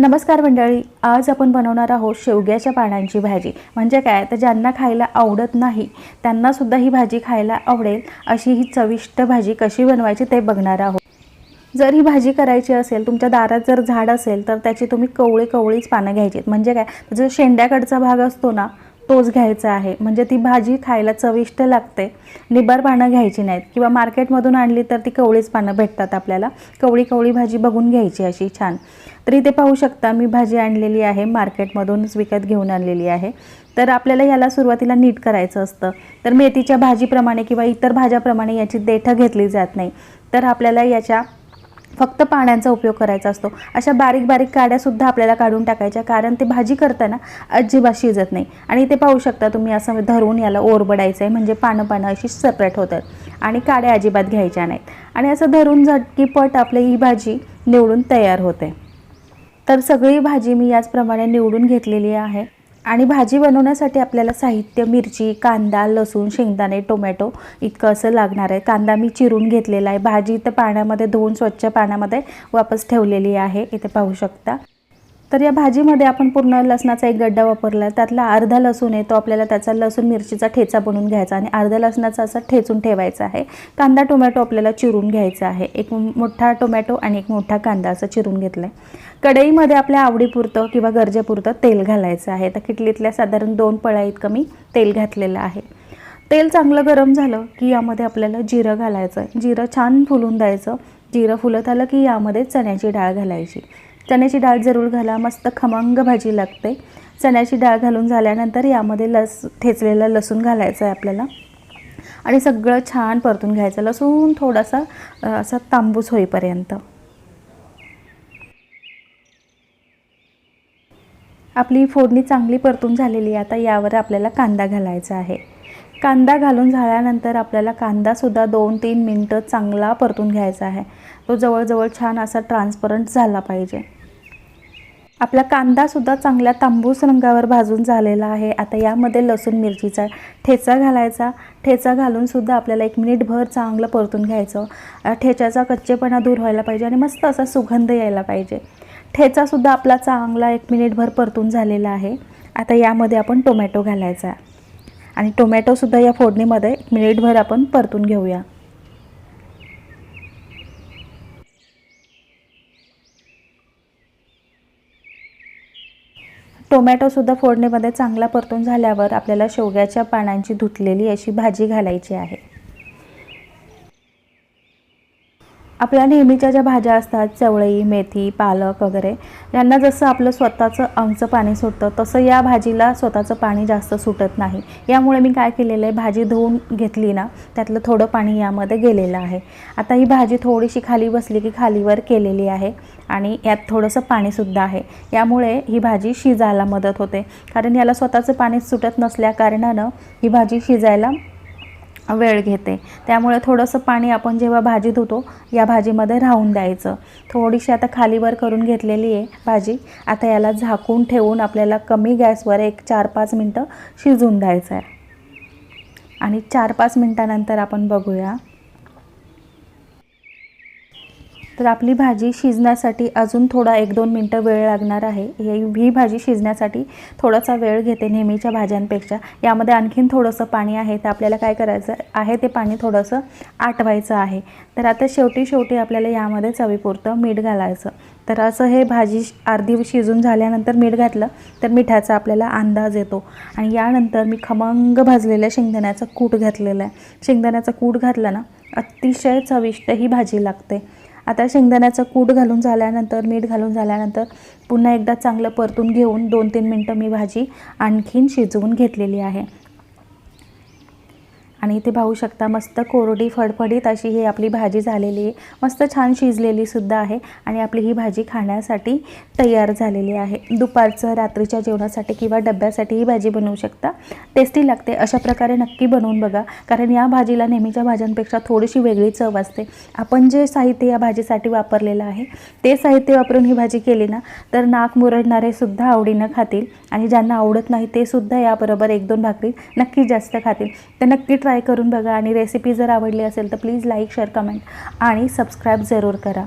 नमस्कार मंडळी आज आपण बनवणार आहोत शेवग्याच्या पानांची भाजी. म्हणजे काय? तर ज्यांना खायला आवडत नाही त्यांनासुद्धा ही भाजी खायला आवडेल. अशी ही चविष्ट भाजी कशी बनवायची ते बघणार आहोत. जर ही भाजी करायची असेल तुमच्या दारात जर झाड असेल तर त्याची तुम्ही कवळी कवळीच पानं घ्यायची म्हणजे काय? जो शेंड्याकडचा भाग असतो ना तोच घ्यायचा आहे. म्हणजे ती भाजी खायला चविष्ट लागते. निबार पानं घ्यायची नाहीत. किंवा मार्केटमधून आणली तर ती कवळीच पानं भेटतात आपल्याला. कवळी कवळी भाजी बघून घ्यायची अशी छान. तर इथे पाहू शकता मी भाजी आणलेली आहे. मार्केटमधूनच विकत घेऊन आणलेली आहे. तर आपल्याला याला सुरुवातीला नीट करायचं असतं. तर मेथीच्या भाजीप्रमाणे किंवा इतर भाज्याप्रमाणे याची देठं घेतली जात नाही. तर आपल्याला याच्या फक्त पाण्याचा उपयोग करायचा असतो. अशा बारीक बारीक काड्यासुद्धा आपल्याला काढून टाकायच्या. कारण ते भाजी करताना अजिबात शिजत नाही. आणि ते पाहू शकता तुम्ही असं धरून याला ओरबडायचं आहे म्हणजे पानं पानं अशी सेपरेट होतात. आणि काड्या अजिबात घ्यायच्या नाहीत. आणि असं धरून झटकीपट आपली ही भाजी निवडून तयार होते. तर सगळी भाजी मी याचप्रमाणे निवडून घेतलेली आहे. आणि भाजी बनवण्यासाठी आपल्याला साहित्य मिरची कांदा लसूण शेंगदाणे टोमॅटो इतकं असं लागणार आहे. कांदा मी चिरून घेतलेला आहे. भाजी तर पाण्यामध्ये धुवून स्वच्छ पाण्यामध्ये वापस ठेवलेली आहे. इथे पाहू शकता. तर या भाजीमध्ये आपण पूर्ण लसणाचा एक गड्डा वापरला त्यातला अर्धा लसूण आहे तो आपल्याला त्याचा लसूण मिरचीचा ठेचा बनवून घ्यायचा आणि अर्धा लसणाचा असा ठेचून ठेवायचा आहे. कांदा टोमॅटो आपल्याला चिरून घ्यायचा आहे. एक मोठा टोमॅटो आणि एक मोठा कांदा असं चिरून घेतला आहे कढईमध्ये आपल्या आवडीपुरतं किंवा गरजेपुरतं तेल घालायचं आहे. तर किटलीतल्या साधारण दोन पळ्या इतकं मी तेल घातलेलं आहे. तेल चांगलं गरम झालं की यामध्ये आपल्याला जिरं घालायचं. आहे जिरं छान फुलून द्यायचं. जिरं फुलत आलं की यामध्ये चण्याची डाळ घालायची. चण्याची डाळ जरूर घाला मस्त खमंग भाजी लागते. चण्याची डाळ घालून झाल्यानंतर यामध्ये लस ठेचलेलं लसूण घालायचं आहे आपल्याला. आणि सगळं छान परतून घ्यायचं. लसूण थोडासा असा तांबूस होईपर्यंत. आपली फोडणी चांगली परतून झालेली आहे. आता यावर आपल्याला कांदा घालायचा आहे. कांदा घालून झाल्यानंतर आपल्याला कांदासुद्धा दोन तीन मिनटं चांगला परतून घ्यायचा आहे. तो जवळजवळ छान असा ट्रान्सपरंट झाला पाहिजे. आपला कांदासुद्धा चांगल्या तांबूस रंगावर भाजून झालेला आहे. आता यामध्ये लसूण मिरचीचा ठेचा घालायचा. ठेचा घालूनसुद्धा आपल्याला एक मिनिटभर चांगलं परतून घ्यायचं. ठेच्याचा कच्चेपणा दूर व्हायला पाहिजे आणि मस्त असा सुगंध यायला पाहिजे. ठेचासुद्धा आपला चांगला एक मिनिटभर परतून झालेला आहे. आता यामध्ये आपण टोमॅटो घालायचा. आणि टोमॅटोसुद्धा या फोडणीमध्ये एक मिनिटभर आपण परतून घेऊया. टोमॅटोसुद्धा फोडणीमध्ये चांगला परतून झाल्यावर आपल्याला शेवग्याच्या पानांची धुतलेली अशी भाजी घालायची आहे. आपल्या नेहमीच्या ज्या भाज्या असतात चवळी मेथी पालक वगैरे यांना जसं आपलं स्वतःचं आमचं पाणी सुटतं तसं या भाजीला स्वतःचं पाणी जास्त सुटत नाही. यामुळे मी काय केलेलं आहे भाजी धुवून घेतली ना त्यातलं थोडं पाणी यामध्ये गेलेलं आहे. आता ही भाजी थोडीशी खाली बसली की खालीवर केलेली आहे आणि यात थोडंसं पाणीसुद्धा आहे. यामुळे ही भाजी शिजायला मदत होते. कारण याला स्वतःचं पाणी सुटत नसल्या कारणानं ही भाजी शिजायला वेळ घेते. त्यामुळे थोडंसं पाणी आपण जेव्हा भाजी धुतो या भाजीमध्ये राहून द्यायचं. थोडीशी आता खालीवर करून घेतलेली आहे भाजी. आता याला झाकून ठेवून आपल्याला कमी गॅसवर एक चार पाच मिनटं शिजून द्यायचं आहे. आणि चार पाच मिनटानंतर आपण बघूया तर आपली भाजी शिजण्यासाठी अजून थोडा एक दोन मिनटं वेळ लागणार आहे. ही ही भाजी शिजण्यासाठी थोडासा वेळ घेते नेहमीच्या भाज्यांपेक्षा. यामध्ये आणखीन थोडंसं पाणी आहे. तर आपल्याला काय करायचं आहे ते पाणी थोडंसं आटवायचं आहे. तर आता शेवटी शेवटी आपल्याला यामध्ये चवीपुरतं मीठ घालायचं. तर असं हे भाजी अर्धी शिजून झाल्यानंतर मीठ घातलं तर मिठाचा आपल्याला अंदाज येतो. आणि यानंतर मी खमंग भाजलेल्या शेंगदाण्याचा कूट घातलेला आहे. शेंगदाण्याचा कूट घातला ना अतिशय चविष्ट ही भाजी लागते. आता शेंगदाण्याचं कूट घालून झाल्यानंतर मीठ घालून झाल्यानंतर पुन्हा एकदा चांगलं परतून घेऊन दोन तीन मिनटं मी भाजी आणखीन शिजवून घेतलेली आहे. आणि इथे पाहू शकता मस्त कोरडी फडफडीत अशी ही आपली भाजी झालेली आहे. मस्त छान शिजलेली सुद्धा आहे आणि आपली ही भाजी खाण्यासाठी तयार झालेली आहे. दुपारचं रात्रीच्या जेवणासाठी किंवा डब्यासाठी ही भाजी बनवू शकता. टेस्टी लागते. अशा प्रकारे नक्की बनवून बघा. कारण या भाजीला नेहमीच्या भाज्यांपेक्षा थोडीशी वेगळी चव असते. आपण जे साहित्य या भाजीसाठी वापरलेलं आहे ते साहित्य वापरून ही भाजी केली ना तर नाक मुरडणारे सुद्धा आवडीनं खातील आणि ज्यांना आवडत नाही ते सुद्धा याबरोबर एक दोन भाकरी नक्की जास्त खातील. तर नक्की ट्राय करून बघा आणि रेसिपी जर आवडली असेल तर प्लीज लाईक शेअर कमेंट आणि सबस्क्राईब जरूर करा.